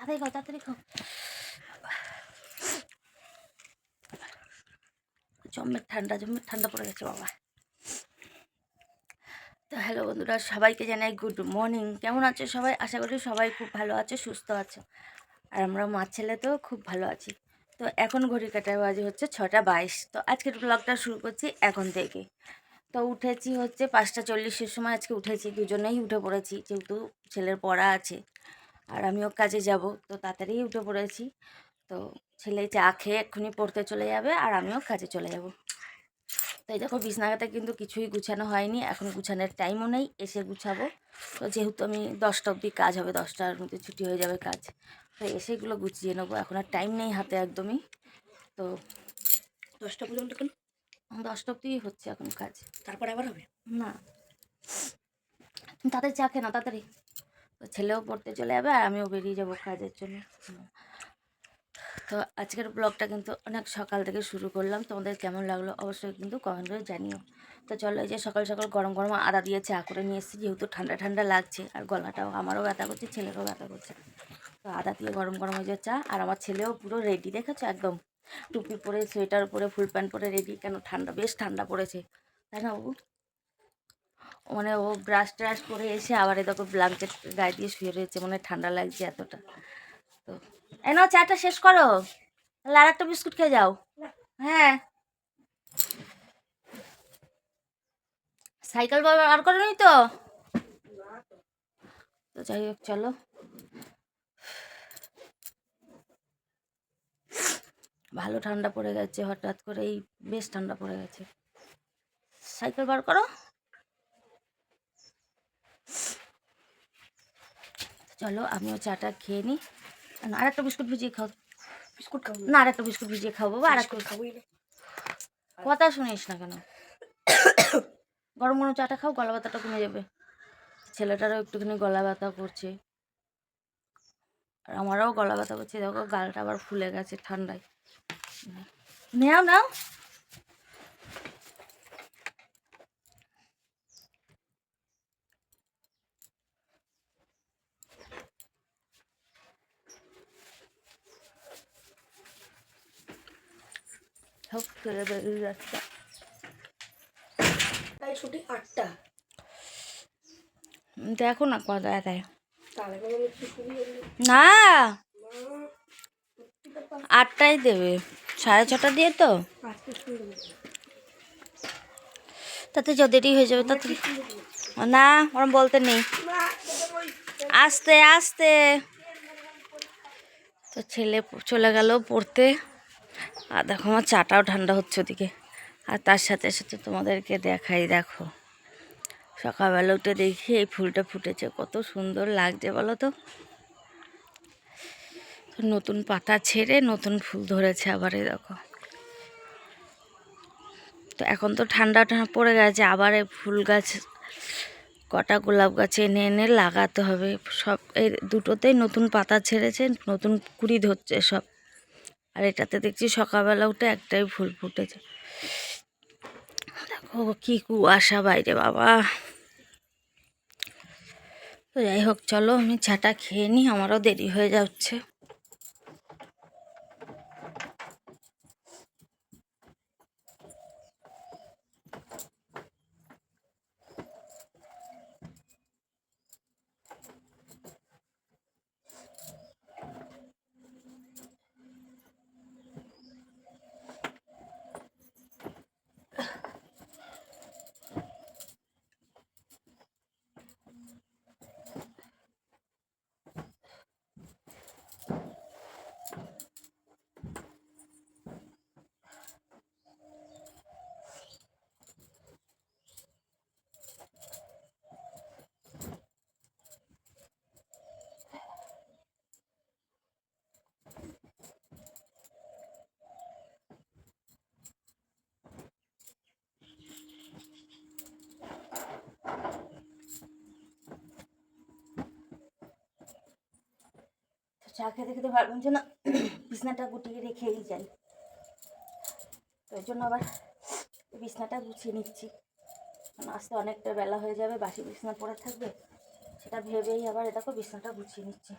তাড়াতাড়ি খাও তাড়াতাড়ি খাও। জম্মের ঠান্ডা জম্মের ঠান্ডা পড়ে গেছে বাবা। তো হ্যালো বন্ধুরা, সবাইকে জানাই গুড মর্নিং। কেমন আছো সবাই? আশা করি সবাই খুব ভালো আছো, সুস্থ আছো। আর আমরা মা ছেলে তো খুব ভালো আছি। তো এখন ঘড়ি কাটার বাজে হচ্ছে ছটা বাইশ। তো আজকের ব্লগটা শুরু করছি এখন থেকে। তো উঠেছি হচ্ছে পাঁচটা চল্লিশের সময়, আজকে উঠেছি। দুজনেই উঠে পড়েছি, যেহেতু ছেলের পড়া আছে। আর আমিও কাজে যাব। তো তাড়াতাড়ি উঠে পড়েছি। তো ছেলে চা খেয়ে এক্ষুনি পড়তে চলে যাবে আর আমিও কাজে চলে যাব। তাই দেখো বিছনাগাতে কিন্তু কিছুই গুছানো হয়নি। এখন গুছানোর টাইমও নেই এসে গুছাবো। তো যেহেতু আমি দশটা অবধি কাজ হবে দশটার মধ্যে ছুটি হয়ে যাবে কাজ। তো এসে এগুলো গুছিয়ে নেব। এখন আর টাইম নেই হাতে একদমই। তো দশটা পর্যন্ত কেন? দশটা অবধি হচ্ছে এখন কাজ। তারপর আবার হবে? না। তাড়াতাড়ি চা খেয়ে না তাড়াতাড়ি। তো ছেলেও পড়তে চলে যাবে আর আমিও বেরিয়ে যাব কাজের জন্য। তো আজকের ব্লগটা কিন্তু অনেক সকাল থেকে শুরু করলাম। তোমাদের কেমন লাগল অবশ্যই কিন্তু কমেন্ট করে জানিও। তো চলো এই যে সকাল সকাল গরম গরম আদা দিয়ে চা করে নিয়ে এসেছি, যেহেতু ঠান্ডা ঠান্ডা লাগছে আর গলাটাও, আমারও ব্যথা করছে, ছেলেরও ব্যথা করছে। তো আদা দিয়ে গরম গরম হয়ে চা, আর আমার ছেলেও পুরো রেডি দেখেছ একদম? টুপি পরে সোয়েটার পরে ফুল প্যান্ট পরে রেডি কেন ঠান্ডা, বেশ ঠান্ডা পড়েছে। তাই না বাবু? মানে ও ব্রাশ ট্রাশ করে এসে আবার এরকম ব্ল্যাঙ্কেট গায়ে দিয়ে শুয়ে রয়েছে মানে ঠান্ডা লাগছে এতটা। তো, এই নাও চাটা শেষ করো। তাহলে আর একটা বিস্কুট খেয়ে যাও। হ্যাঁ। সাইকেল আর করে নি তো? তো যাই হোক, চলো। ভালো ঠান্ডা পড়ে গেছে হঠাৎ করে এই বেশ ঠান্ডা পড়ে গেছে। সাইকেল বার করো। চলো আমিও চাটা খেয়ে নিই আর একটা বিস্কুট ভিজিয়ে খাও। বিস্কুট খাব। না আর একটা বিস্কুট ভিজিয়ে খাব বাবা আর একটা খাবোই কথা শুনিস না কেন? গরম গরম চাটা খাও গলা ব্যথাটা কমে যাবে। ছেলেটারও একটুখানি গলা ব্যথা করছে। আর আমারও গলা ব্যথা করছে দেখো গালটা আবার ফুলে গেছে ঠান্ডায়। নেও নাও। বেরিয়ে যাচ্ছে। তাই ছুটি আটটা। দেখো না কথা শুনি না। আটটাই দেবে। সাড়ে ছটা দিয়ে তো। তাতে যত দেরি হয়ে যাবে তাতে না ওরম বলতে নেই। আস্তে আস্তে। তো ছেলে চলে গেল পড়তে। আর দেখো, আমার চাটাও ঠান্ডা হচ্ছে ওদিকে। আর তার সাথে সাথে তোমাদেরকে দেখাই, দেখো। সকালবেলা উঠে দেখি এই ফুলটা ফুটেছে, কত সুন্দর লাগছে বলো তো। নতুন পাতা ছেড়ে নতুন ফুল ধরেছে আবার এই দেখো। তো এখন তো ঠান্ডা পড়ে গেছে, আবার এই ফুল গাছ, কটা গোলাপ গাছ এনে এনে লাগাতে হবে। সব এই দুটোতেই নতুন পাতা ছেড়েছে, নতুন কুড়ি ধরছে সব। আর এটাতে দেখছি সকালবেলা উঠে একটাই ফুল ফুটেছে। দেখো কি কুয়াশা বাইরে, বাবা। তো যাই হোক, চলো আমি চাটা খেয়ে নিই, আমারও দেরি হয়ে যাচ্ছে। চা খেতে খেতে ভালো যে না বিছনাটা গুটিয়ে রেখেই যাই। তো ওই জন্য আবার বিছনাটা গুছিয়ে নিচ্ছি। আসতে অনেকটা বেলা হয়ে যাবে, বাসি বিছনা পড়ে থাকবে। সেটা ভেবেই আবার এটাকে দেখো বিছনাটা গুছিয়ে নিচ্ছি।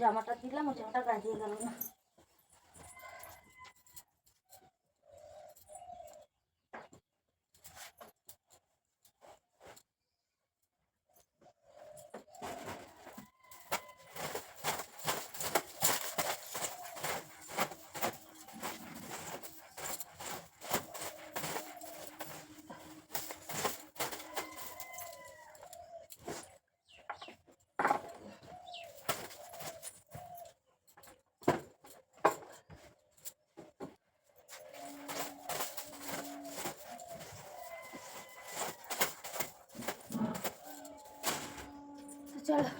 জামাটা দিলাম ওই জামাটা গাজিয়ে গেল না।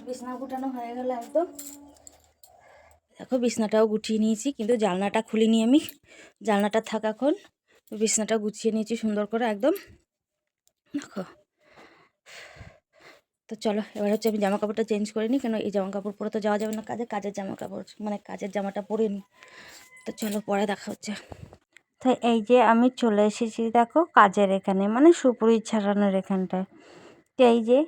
বিছনা গুটানো হয়ে গেল একদম। দেখো বিছনাটাও গুছিয়ে নিয়েছি কিন্তু জানলাটা খুলিনি আমি। জানলাটা থাকাক্ষণ বিছনাটা গুছিয়ে নিয়েছি সুন্দর করে একদম। দেখো। তো চলো এবার হচ্ছে আমি জামা কাপড়টা চেঞ্জ করে নিই কেন এই জামা কাপড় পরে তো যাওয়া যাবে না কাজে? কাজের জামা কাপড় মানে কাজের জামাটা পরে নিই। তো চলো পরে দেখা হচ্ছে। তো এই যে আমি চলে এসেছি দেখো কাজের এখানে মানে সুপুরি ছাড়ানোর এখানটায়। তো এই যে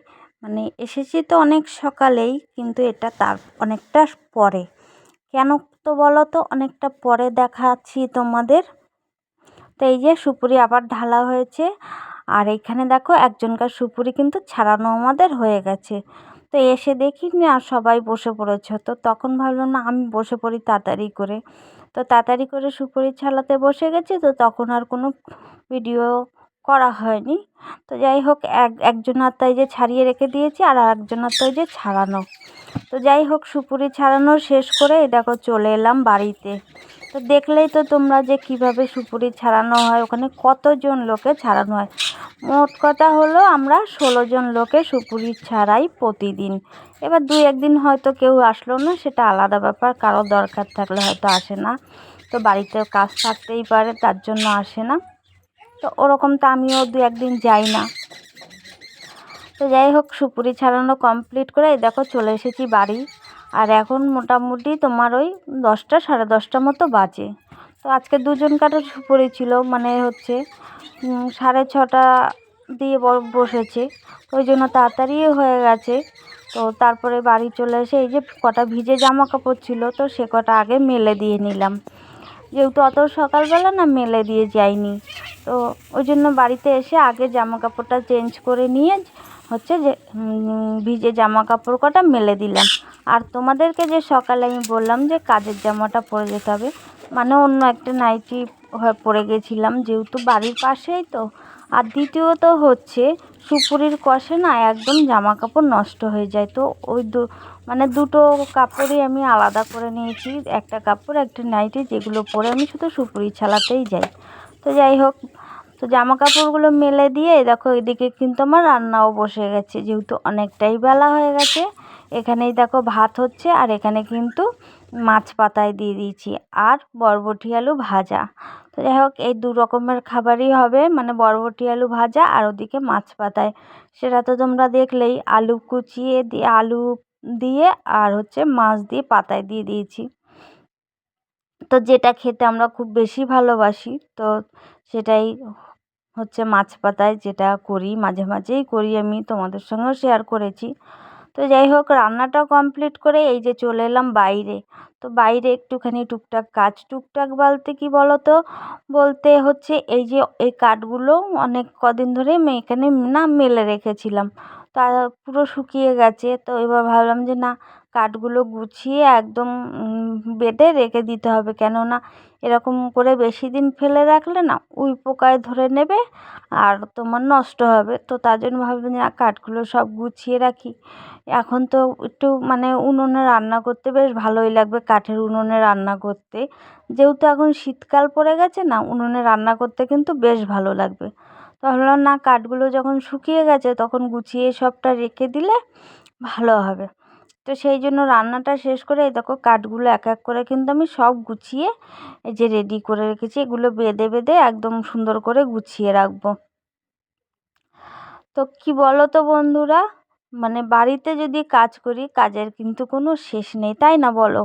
মানে এসেছি তো অনেক সকালেই, কিন্তু এটা তার অনেকটা পরে। কেন তো বলো তো অনেকটা পরে দেখাচ্ছি তোমাদের। তো এই যে সুপুরি আবার ঢালা হয়েছে। আর এখানে দেখো একজনকার সুপুরি কিন্তু ছাড়ানো আমাদের হয়ে গেছে। তো এসে দেখি না সবাই বসে পড়েছে। তো তখন ভাবলাম, না, আমি বসে পড়ি তাড়াতাড়ি করে। তো তাড়াতাড়ি করে সুপুরি ছাড়াতে বসে গেছি। তো তখন আর কোনো ভিডিও করা হয়নি। তো যাই হোক এক, একজনের তো এই যে ছাড়িয়ে রেখে দিয়েছি আর একজনের তো এই যে ছাড়ানো। তো যাই হোক সুপুরি ছাড়ানো শেষ করে দেখো চলে এলাম বাড়িতে। তো দেখলেই তো তোমরা যে কীভাবে সুপুরি ছাড়ানো হয়, ওখানে কতজন লোকে ছাড়ানো হয়। মোট কথা হলো আমরা ষোলো জন লোকে সুপুরি ছাড়াই প্রতিদিন। এবার দুই, একদিন হয়তো কেউ আসলো না, সেটা আলাদা ব্যাপার, কারও দরকার থাকলে হয়তো আসে না। তো বাড়িতে কাজ থাকতেই পারে, তার জন্য আসে না। তো ওরকম তো আমিও দু একদিন যাই না। তো যাই হোক, সুপুরি ছাড়ানো কমপ্লিট করে দেখো চলে এসেছি বাড়ি। আর এখন মোটামুটি তোমার ওই দশটা, সাড়ে দশটা মতো বাজে। তো আজকে দুজন কাটা সুপুরি ছিল মানে হচ্ছে সাড়ে ছটা দিয়ে বসেছে। ওই জন্য তাড়াতাড়ি হয়ে গেছে। তো তারপরে বাড়ি চলে এসে এই যে কটা ভিজে জামা কাপড় ছিল, তো সে কটা আগে মেলে দিয়ে নিলাম। যেহেতু অত সকালবেলা না মেলে দিয়ে যাইনি তো ওই জন্য বাড়িতে এসে আগে জামা কাপড়টা চেঞ্জ করে নিয়ে হচ্ছে যে ভিজে জামা কাপড় কটা মেলে দিলাম। আর তোমাদেরকে যে সকালে আমি বললাম যে কাজের জামাটা পরে যেতে হবে মানে অন্য একটা নাইটি পরে গেছিলাম যেহেতু বাড়ির পাশেই তো। আর দ্বিতীয়ত হচ্ছে, সুপুরির কষে না একদম জামা কাপড় নষ্ট হয়ে যায়। তো ওই মানে দুটো কাপড়ই আমি আলাদা করে নিয়েছি। একটা কাপড়, একটা নাইটি, যেগুলো পরে আমি শুধু সুপুরি ছালাতেই যাই। তো যাই হোক, তো জামা কাপড়গুলো মেলে দিয়ে, দেখো এদিকে কিন্তু আমার রান্নাও বসে গেছে, যেহেতু অনেকটাই বেলা হয়ে গেছে। এখানেই দেখো ভাত হচ্ছে, আর এখানে কিন্তু মাছ পাতায় দিয়ে দিয়েছি, আর বরবটি আলু ভাজা। তো যাই হোক, এই দু রকমের খাবারই হবে মানে বরবটি আলু ভাজা আর ওদিকে মাছ পাতায়। সেটা তো তোমরা দেখলেই, আলু কুচিয়ে দিয়ে, আলু দিয়ে আর হচ্ছে মাছ দিয়ে পাতায় দিয়ে দিয়েছি। তো যেটা খেতে আমরা খুব বেশি ভালোবাসি, তো সেটাই হচ্ছে মাছ পাতায় যেটা করি, মাঝে মাঝেই করি আমি, তোমাদের সঙ্গেও শেয়ার করেছি। তো যাই হোক রান্নাটা কমপ্লিট করে এই যে চলে এলাম বাইরে। তো বাইরে একটুখানি টুকটাক কাজ, টুকটাক বলতে কি বলো তো বলতে হচ্ছে এই যে এই কাঠগুলো অনেক কদিন ধরে আমি এখানে না মেলে রেখেছিলাম। তা পুরো শুকিয়ে গেছে। তো এবার ভাবলাম যে, না, কাঠগুলো গুছিয়ে একদম বেঁধে রেখে দিতে হবে। কেননা, এরকম করে বেশি দিন ফেলে রাখলে না উই পোকায় ধরে নেবে আর তোমার নষ্ট হবে। তো তার জন্য ভাবলাম যে, না, কাঠগুলো সব গুছিয়ে রাখি। এখন তো একটু মানে উনুনে রান্না করতে বেশ ভালোই লাগবে, কাঠের উনুনে রান্না করতে। যেহেতু এখন শীতকাল পড়ে গেছে না, উনুনে রান্না করতে কিন্তু বেশ ভালো লাগবে। তো ভাবলাম না কাঠগুলো যখন শুকিয়ে গেছে তখন গুছিয়ে সবটা রেখে দিলে ভালো হবে। তো সেই জন্য রান্নাটা শেষ করে এই দেখো কাঠগুলো এক এক করে কিন্তু আমি সব গুছিয়ে এই যে রেডি করে রেখেছি, এগুলো বেঁধে বেঁধে একদম সুন্দর করে গুছিয়ে রাখব। তো কি বলো তো বন্ধুরা মানে বাড়িতে যদি কাজ করি কাজের কিন্তু কোনো শেষ নেই, তাই না বলো?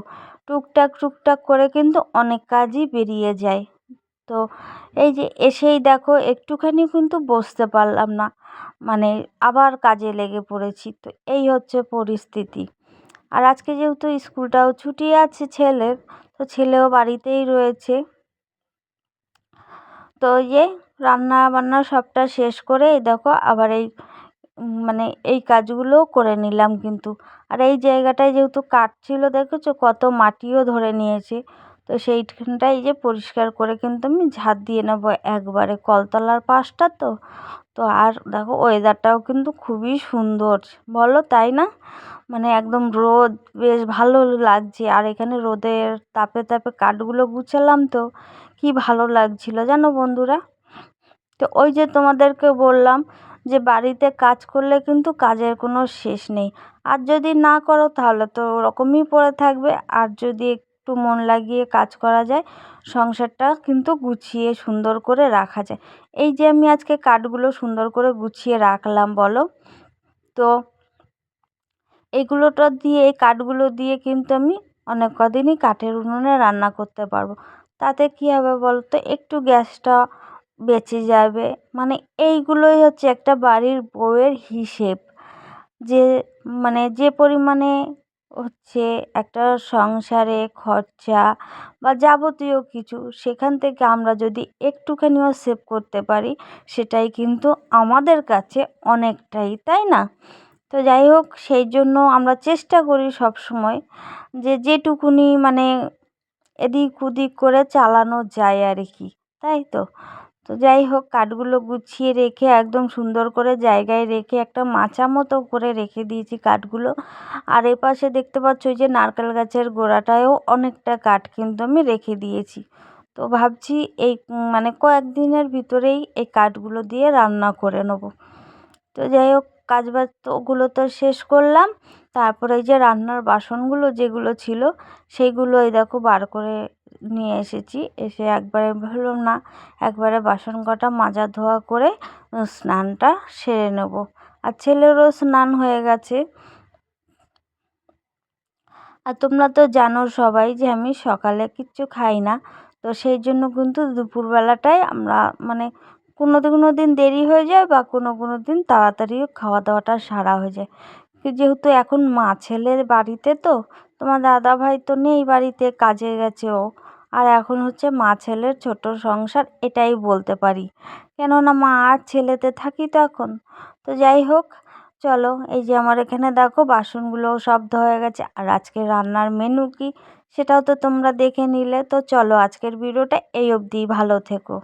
টুকটাক টুকটাক করে কিন্তু অনেক কাজই বেরিয়ে যায়। তো এই যে এসেই দেখো, একটুখানি কিন্তু বসতে পারলাম না। মানে আবার কাজে লেগে পড়েছি। তো এই হচ্ছে পরিস্থিতি। আর আজকে যেহেতু স্কুলটাও ছুটি আছে ছেলের, তো ছেলেও বাড়িতেই রয়েছে। তো যে রান্না বান্না সবটা শেষ করে দেখো, আবার এই মানে এই কাজগুলোও করে নিলাম কিন্তু। আর এই জায়গাটায় যেহেতু কাঠ ছিল, দেখেছ? কত মাটিও ধরে নিয়েছে। তো সেইখানটায় যে পরিষ্কার করে কিন্তু আমি ঝাঁট দিয়ে নেব একবারে কলতলার পাশটা তো। তো আর দেখো ওয়েদারটাও কিন্তু খুবই সুন্দর। বলো তাই না? মানে একদম রোদ বেশ ভালো লাগছে। আর এখানে রোদের তাপে তাপে কাঠগুলো গুছালাম তো, কি ভালো লাগছিল জানো বন্ধুরা? তো ওই যে তোমাদেরকে বললাম যে বাড়িতে কাজ করলে কিন্তু কাজের কোনো শেষ নেই। আর যদি না করো তাহলে তো ওরকমই পড়ে থাকবে। আর যদি একটু মন লাগিয়ে কাজ করা যায়, সংসারটা কিন্তু গুছিয়ে সুন্দর করে রাখা যায়। এই যে আমি আজকে কাঠগুলো সুন্দর করে গুছিয়ে রাখলাম বলো? তো এইগুলোটা দিয়ে, এই কাঠগুলো দিয়ে কিন্তু আমি অনেক কদিনই কাঠের উনুনে রান্না করতে পারব। তাতে কী হবে বলতো? একটু গ্যাসটা বেঁচে যাবে। মানে এইগুলোই হচ্ছে একটা বাড়ির বউয়ের হিসেব। যে মানে যে পরিমাণে হচ্ছে একটা সংসারে খরচা বা যাবতীয় কিছু। সেখান থেকে আমরা যদি একটুখানিও সেভ করতে পারি, সেটাই কিন্তু আমাদের কাছে অনেকটাই, তাই না? তো যাই হোক, সেই জন্য আমরা চেষ্টা করি সব সময় যে যেটুকুনি মানে এদিক ওদিক করে চালানো যায় আর কি তাই তো? তো যাই হোক, কাঠগুলো গুছিয়ে রেখে, একদম সুন্দর করে জায়গায় রেখে, একটা মাচা মতো করে রেখে দিয়েছি কাঠগুলো। আর এপাশে দেখতে পাচ্ছ, ওই যে নারকেল গাছের গোড়াটায়ও অনেকটা কাঠ কিন্তু আমি রেখে দিয়েছি। তো ভাবছি এই মানে কয়েকদিনের ভিতরেই এই কাঠগুলো দিয়ে রান্না করে নেব। তো যাই হোক কাজ বাজ তো তো শেষ করলাম। তারপরে এই যে রান্নার বাসনগুলো যেগুলো ছিল সেইগুলো এই দেখো বার করে নিয়ে এসেছি। এসে একবারে ভাবলাম, না, একবারে বাসন কটা মাজা ধোয়া করে স্নানটা সেরে নেব। আর ছেলেরও স্নান হয়ে গেছে। আর তোমরা তো জানো সবাই যে আমি সকালে কিচ্ছু খাই না। তো সেই জন্য কিন্তু দুপুরবেলাটাই আমরা মানে কোনো কোনো দিন দেরি হয়ে যায় বা কোনো কোনো দিন তাড়াতাড়িও খাওয়া দাওয়াটা সারা হয়ে যায়। যেহেতু এখন মা ছেলের বাড়িতে তো, তোমার দাদা ভাই তো নেই বাড়িতে, কাজে গেছে ও। আর এখন হচ্ছে মা ছেলের ছোট সংসার, এটাই বলতে পারি। কেননা মা আর ছেলেতে থাকি তো এখন। তো যাই হোক, চলো, এই যে আমার এখানে দেখো বাসনগুলোও সব ধোয়া গেছে। আর আজকে রান্নার মেনু কি, সেটাও তো তোমরা দেখে নিলে। তো চলো, আজকের ভিডিওটা এই অবধিই ভালো থেকো।